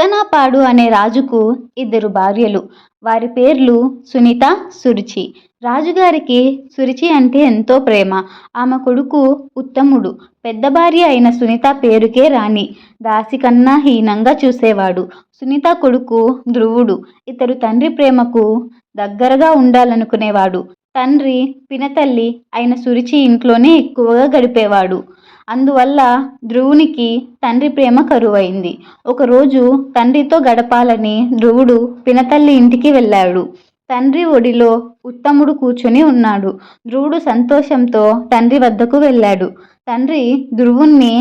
ముత్తనాపాడు అనే రాజుకు ఇద్దరు భార్యలు. వారి పేర్లు సునీత సురుచి. రాజుగారికి సురుచి అంటే ఎంతో ప్రేమ. ఆమె కొడుకు ఉత్తముడు. పెద్ద భార్య అయిన సునీత పేరుకే రాణి. దాసి కన్నా హీనంగా చూసేవాడు. సునీత కొడుకు ధ్రువుడు. ఇతడు తండ్రి ప్రేమకు దగ్గరగా ఉండాలనుకునేవాడు. తండ్రి పినతల్లి అయిన సురుచి ఇంట్లోనే ఎక్కువగా గడిపేవాడు. అందువల్ల ధ్రువునికి తండ్రి ప్రేమ కరువైంది. ఒకరోజు తండ్రితో గడపాలని ధ్రువుడు పినతల్లి ఇంటికి వెళ్ళాడు. తండ్రి ఒడిలో ఉత్తముడు కూర్చుని ఉన్నాడు. ధ్రువుడు సంతోషంతో తండ్రి వద్దకు వెళ్ళాడు. తండ్రి ధ్రువుణ్ణి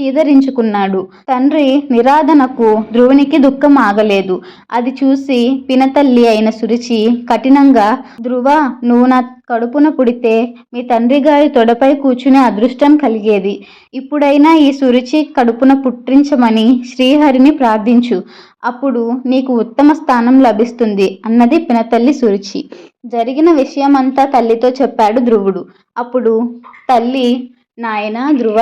చీదరించుకున్నాడు. తండ్రి నిరాధనకు ధ్రువునికి దుఃఖం ఆగలేదు. అది చూసి పినతల్లి అయిన సురుచి కఠినంగా ధ్రువ నువ్వు నా కడుపున పుడితే మీ తండ్రి గారి తొడపై కూర్చునే అదృష్టం కలిగేది. ఇప్పుడైనా ఈ సురుచి కడుపున పుట్టించమని శ్రీహరిని ప్రార్థించు. అప్పుడు నీకు ఉత్తమ స్థానం లభిస్తుంది అన్నది పినతల్లి సురుచి. జరిగిన విషయమంతా తల్లితో చెప్పాడు ధ్రువుడు. అప్పుడు తల్లి నాయనా ధ్రువ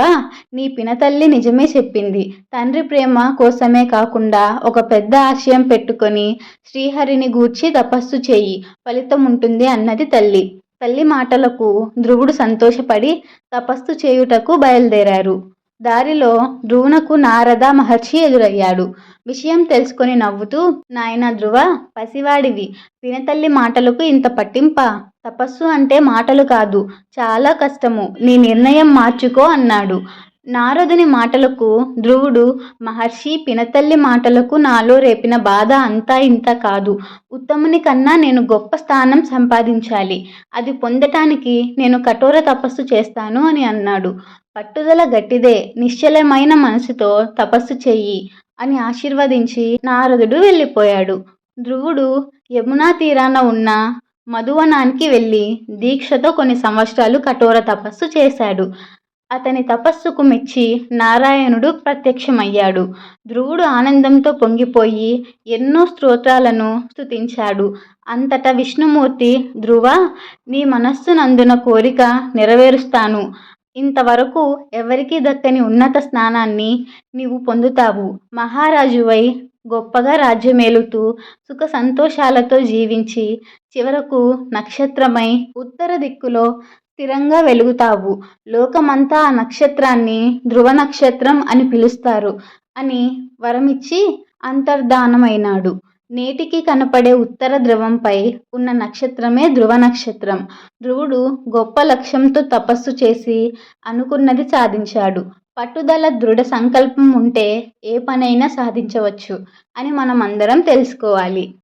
నీ పినతల్లి నిజమే చెప్పింది. తండ్రి ప్రేమ కోసమే కాకుండా ఒక పెద్ద ఆశయం పెట్టుకొని శ్రీహరిని గూర్చి తపస్సు చేయి. ఫలితం ఉంటుంది అన్నది తల్లి. తల్లి మాటలకు ధ్రువుడు సంతోషపడి తపస్సు చేయుటకు బయలుదేరారు. దారిలో ధ్రువునకు నారద మహర్షి ఎదురయ్యాడు. విషయం తెలుసుకొని నవ్వుతూ నాయన ధ్రువ పసివాడివి. పినతల్లి మాటలకు ఇంత పట్టింప. తపస్సు అంటే మాటలు కాదు. చాలా కష్టము. నీ నిర్ణయం మార్చుకో అన్నాడు. నారదుని మాటలకు ధ్రువుడు మహర్షి పినతల్లి మాటలకు నాలో రేపిన బాధ అంతా ఇంత కాదు. ఉత్తముని కన్నా నేను గొప్ప స్థానం సంపాదించాలి. అది పొందటానికి నేను కఠోర తపస్సు చేస్తాను అని అన్నాడు. పట్టుదల గట్టిదే నిశ్చలమైన మనసుతో తపస్సు చెయ్యి అని ఆశీర్వదించి నారదుడు వెళ్ళిపోయాడు. ధ్రువుడు యమునా తీరాన ఉన్న మధువనానికి వెళ్ళి దీక్షతో కొన్ని సంవత్సరాలు కఠోర తపస్సు చేశాడు. అతని తపస్సుకు మెచ్చి నారాయణుడు ప్రత్యక్షమయ్యాడు. ధ్రువుడు ఆనందంతో పొంగిపోయి ఎన్నో స్తోత్రాలను స్తుతించాడు. అంతటా విష్ణుమూర్తి ధ్రువ నీ మనస్సునందున కోరిక నెరవేరుస్తాను. ఇంతవరకు ఎవరికీ దక్కని ఉన్నత స్నానాన్ని నీవు పొందుతావు. మహారాజువై గొప్పగా రాజ్యమేలుతూ సుఖ సంతోషాలతో జీవించి చివరకు నక్షత్రమై ఉత్తర దిక్కులో స్థిరంగా వెలుగుతావు. లోకమంతా ఆ నక్షత్రాన్ని ధ్రువ నక్షత్రం అని పిలుస్తారు అని వరమిచ్చి అంతర్ధానమైనాడు. నేటికి కనపడే ఉత్తర ధ్రువంపై ఉన్న నక్షత్రమే ధ్రువ నక్షత్రం ధ్రువుడు గొప్ప లక్ష్యంతో తపస్సు చేసి అనుకున్నది సాధించాడు. పట్టుదల దృఢ సంకల్పం ఉంటే ఏ పనైనా సాధించవచ్చు అని మనం అందరం తెలుసుకోవాలి.